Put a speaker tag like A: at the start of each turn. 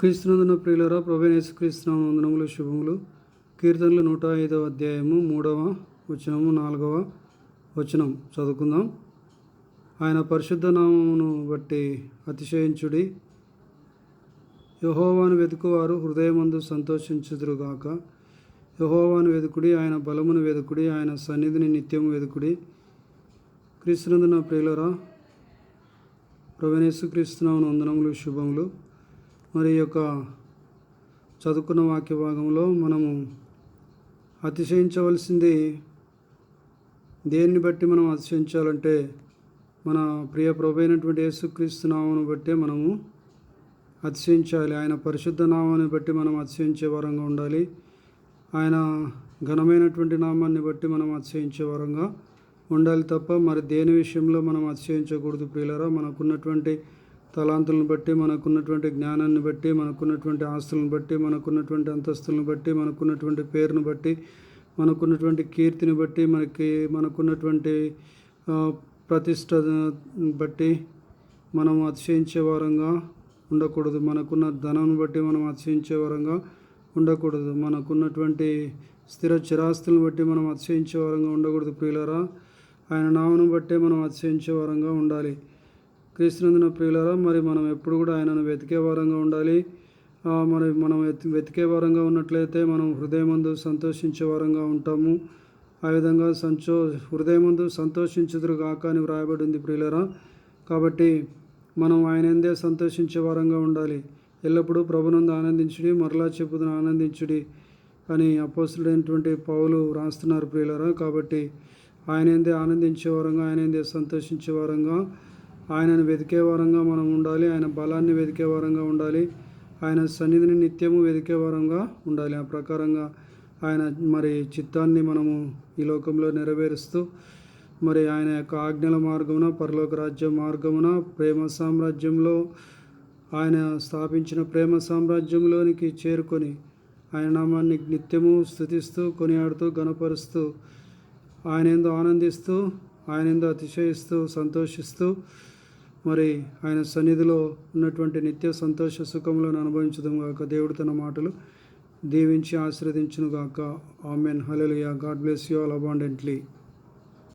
A: క్రీస్తునందున ప్రియులరా ప్రభేనేసు క్రీస్తునామ వందనములు శుభములు. కీర్తనలు నూట ఐదవ అధ్యాయము మూడవ వచనము నాలుగవ వచనం చదువుకుందాం. ఆయన పరిశుద్ధ నామమును బట్టి అతిశయించుడి. యహోవాను వెతుకువారు హృదయమందు సంతోషించుదురుగాక. యహోవాను వెతుకుడి ఆయన బలమును వెతుకుడి ఆయన సన్నిధిని నిత్యము వెతుకుడి. క్రీస్తునందున ప్రియులరా ప్రవణేశు క్రీస్తునామను వందనములు శుభములు. మరి యొక్క చదువుకున్న వాక్య భాగంలో మనము అతిశయించవలసింది దేన్ని బట్టి మనం అతిశయించాలంటే మన ప్రియ ప్రభు అయినటువంటి యేసుక్రీస్తు నామను బట్టే మనము అతిశయించాలి. ఆయన పరిశుద్ధ నామాన్ని బట్టి మనం అతిశయించే వరంగా ఉండాలి. ఆయన ఘనమైనటువంటి నామాన్ని బట్టి మనం అతిశయించే వరంగా ఉండాలి తప్ప మరి దేని విషయంలో మనం అతిశయించకూడదు ప్రియులరా? మనకున్నటువంటి తలాంతులను బట్టి మనకున్నటువంటి జ్ఞానాన్ని బట్టి మనకున్నటువంటి ఆస్తులను బట్టి మనకున్నటువంటి అంతస్తులను బట్టి మనకున్నటువంటి పేరును బట్టి మనకున్నటువంటి కీర్తిని బట్టి మనకి మనకున్నటువంటి ప్రతిష్ట బట్టి మనం అతిశయించే వారంగా ఉండకూడదు. మనకున్న ధనం బట్టి మనం అతిశయించే వారంగా ఉండకూడదు. మనకున్నటువంటి స్థిర చిరాస్తులను బట్టి మనం అతిశయించే వారంగా ఉండకూడదు ప్రియులరా. ఆయన నామను బట్టే మనం అతిశయించే వారంగా ఉండాలి. క్రీస్తునందున ప్రియులరా మరి మనం ఎప్పుడు కూడా ఆయనను వెతికే వారంగా ఉండాలి. మరి మనం వెతికే వారంగా ఉన్నట్లయితే మనం హృదయమందు సంతోషించే వారంగా ఉంటాము. ఆ విధంగా సంచో హృదయమందు సంతోషించుదురు కాక అని వ్రాయబడింది ప్రియులరా. కాబట్టి మనం ఆయన ఎందే సంతోషించే వారంగా ఉండాలి. ఎల్లప్పుడూ ప్రభునందు ఆనందించుడి మరలా చెప్పుదని ఆనందించుడి అని అపోసుడైనటువంటి పౌలు రాస్తున్నారు ప్రియులరా. కాబట్టి ఆయన ఎందే ఆనందించే వారంగా ఆయన ఎందే సంతోషించే వారంగా ఆయనను వెతికే వారంగా మనం ఉండాలి. ఆయన బలాన్ని వెతికే వారంగా ఉండాలి. ఆయన సన్నిధిని నిత్యము వెతికే వారంగా ఉండాలి. ఆ ప్రకారంగా ఆయన మరి చిత్తాన్ని మనము ఈ లోకంలో నెరవేరుస్తూ మరి ఆయన యొక్క ఆజ్ఞల మార్గమున పరలోక రాజ్య మార్గమున ప్రేమ సామ్రాజ్యంలో ఆయన స్థాపించిన ప్రేమ సామ్రాజ్యంలోనికి చేరుకొని ఆయన నామాన్ని నిత్యము స్థుతిస్తూ కొనియాడుతూ గణపరుస్తూ ఆయన ఎందు ఆనందిస్తూ ఆయన ఎందు అతిశయిస్తూ సంతోషిస్తూ మరి ఆయన సన్నిధిలో ఉన్నటువంటి నిత్య సంతోష సుఖములను అనుభవించడం గాక దేవుడు తన మాటలు దీవించి ఆశీర్వదించును గాక. Amen. Hallelujah God bless you all abundantly.